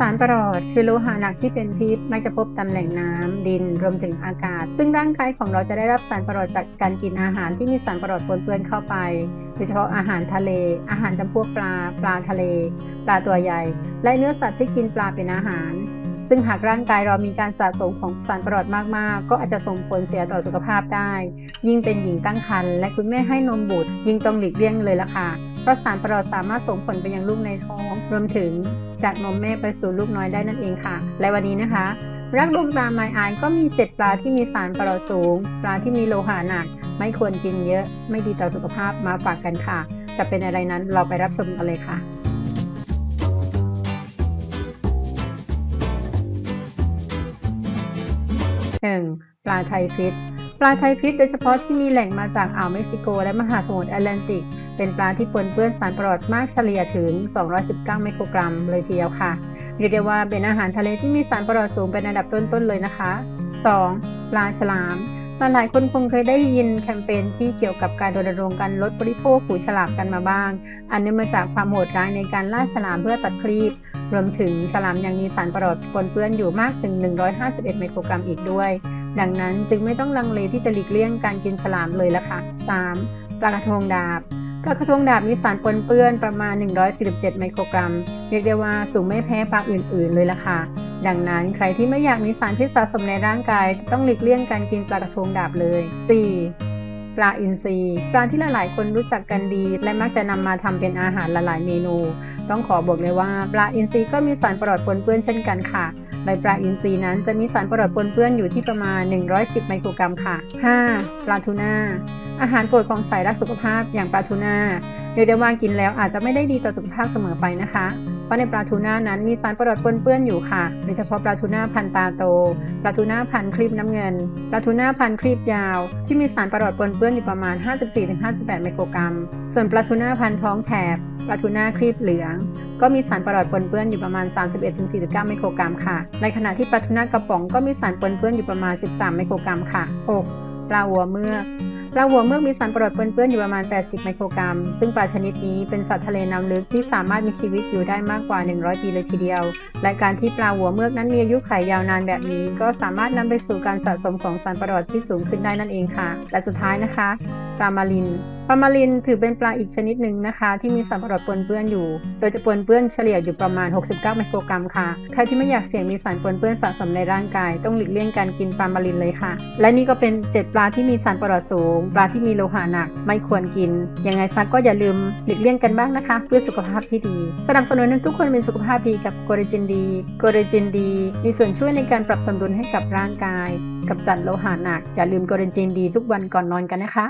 สารประหลอดคือโลหะหนักที่เป็นพิษมักจะพบตามแหล่งน้ำดินรวมถึงอากาศ ซึ่งร่างกายของเราจะได้รับสารประหลอดจากการกินอาหารที่มีสารประหลอดปนเปื้อนเข้าไป โดยเฉพาะอาหารทะเล อาหารจำพวกปลา ปลาทะเล ปลาตัวใหญ่ และเนื้อสัตว์ที่กินปลาเป็นอาหาร ซึ่งหากร่างกายเรามีการสะสมของสารประหลอดมากๆ ก็อาจจะส่งผลเสียต่อสุขภาพได้ ยิ่งเป็นหญิงตั้งครรภ์และคุณแม่ให้นมบุตรยิ่งต้องหลีกเลี่ยงเลยล่ะค่ะ เพราะสารประหลอดสามารถส่งผลไปยังลูกในท้อง รวมถึงจากนมแม่ไปสู่ลูกน้อยได้นั่นเองค่ะ และวันนี้นะคะ รักดวงตาไมอายก็มี 7 ปลาที่มีสารประหลอดสูง ปลาที่มีโลหะหนัก ไม่ควรกินเยอะ ไม่ดีต่อสุขภาพมาฝากกันค่ะ จะเป็นอะไรนั้นเราไปรับชมกันเลยค่ะ 1. ปลาไทยพิษ ปลาไทยพิษโดยเฉพาะที่มีแหล่งมาจากอ่าวเม็กซิโก และมหาสมุทรแอตแลนติก เป็นปลาที่ปนเปื้อนสารประหลอดมากเฉลี่ยถึง 219 ไมโครกรัม เลยทีเดียวค่ะ เรียกได้ว่าเป็นอาหารทะเลที่มีสารประหลอดสูงเป็นอันดับต้นๆเลยนะคะ 2. ปลาฉลาม หลายๆคนคงเคยได้ยินแคมเปญที่เกี่ยวกับการรณรงค์การลดบริโภคหูฉลามกันมาบ้าง อันเนื่องมาจากความโหดร้ายในการล่าฉลามเพื่อตัดครีบ รวมถึงฉลามยังมีสารประหลอดปนเปื้อนอยู่มากถึง 151 ไมโครกรัมอีกด้วย ดังนั้นจึงไม่ต้องลังเลที่จะหลีกเลี่ยงการกินฉลามเลยละค่ะ 3. ปลากระทงดาบปลากระทงดาบมีสารปนเปื้อนประมาณ 147 ไมโครกรัม เรียกได้ว่าสูงไม่แพ้ปลาอื่น ๆ เลยละค่ะ ดังนั้นใครที่ไม่อยากมีสารพิษสะสมในร่างกาย ต้องหลีกเลี่ยงการกินปลากระทงดาบเลย 4. ปลาอินทรีปลาที่หลายๆ คนรู้จักกันดี และมักจะนำมาทำเป็นอาหารหลายๆเมนู ต้องขอบอกเลยว่า ปลาอินทรีก็มีสารประหลอดปนเปื้อนเช่นกันค่ะ โดยปลาอินทรีย์นั้นจะมีสารปรดปนเปื้อนอยู่ที่ประมาณ 110 ไมโครกรัมค่ะ 5. ปลาทูน่า อาหารโปรดของสายรักสุขภาพอย่างปลาทูน่าเรียกได้ว่ากินแล้วอาจจะไม่ได้ดีต่อสุขภาพเสมอไปนะคะ เพราะในปลาทูน่านั้นมีสารปรดปนเปื้อนอยู่ค่ะ โดยเฉพาะปลาทูน่าพันตาโต ปลาทูน่าพันครีบน้ำเงิน ปลาทูน่าพันครีบยาว ที่มีสารปรดปนเปื้อนอยู่ประมาณ 54-58 ไมโครกรัม ส่วนปลาทูน่าพันท้องแถบ ปลาทูน่าครีบเหลือง ก็มีสารปรดปนเปื้อนอยู่ประมาณ 31-49 ไมโครกรัมค่ะในขณะที่ปลาทูน่ากระป๋องก็มีสารปนเปื้อนอยู่ประมาณ 13 ไมโครกรัมค่ะ 6. ปลาหัวเมือกปลาหัวเมือกมีสารประหลอดปนเปื้อนอยู่ประมาณ 80 ไมโครกรัม ซึ่งปลาชนิดนี้เป็นสัตว์ทะเลน้ำลึกที่สามารถมีชีวิตอยู่ได้มากกว่า 100 ปีเลยทีเดียว และการที่ปลาหัวเมือกนั้นมีอายุขัยยาวนานแบบนี้ ก็สามารถนำไปสู่การสะสมของสารประหลอดที่สูงขึ้นได้นั่นเองค่ะ และสุดท้ายนะคะปลามาริน ปลามารินถือเป็นปลาอีกชนิดหนึ่งนะคะ ที่มีสารปรอดปนเปื้อนอยู่ โดยจะปนเปื้อนเฉลี่ยอยู่ประมาณ 69 ไมโครกรัมค่ะ ใครที่ไม่อยากเสี่ยงมีสารปนเปื้อนสะสมในร่างกายต้องหลีกเลี่ยงการกินปลามารินเลยค่ะ และนี่ก็เป็น 7 ปลาที่มีสารปรอดสูง ปลาที่มีโลหะหนัก ไม่ควรกิน ยังไงซะก็อย่าลืมหลีกเลี่ยงกันบ้างนะคะ เพื่อสุขภาพที่ดี สนับสนุนให้ทุกคนมีสุขภาพดีกับโกเรจินดี โกเรจินดี มีส่วนช่วยในการปรับสมดุลให้กับร่างกาย กับจัดโลหะหนัก อย่าลืมโกเรจินดีทุกวันก่อนนอนกันนะคะ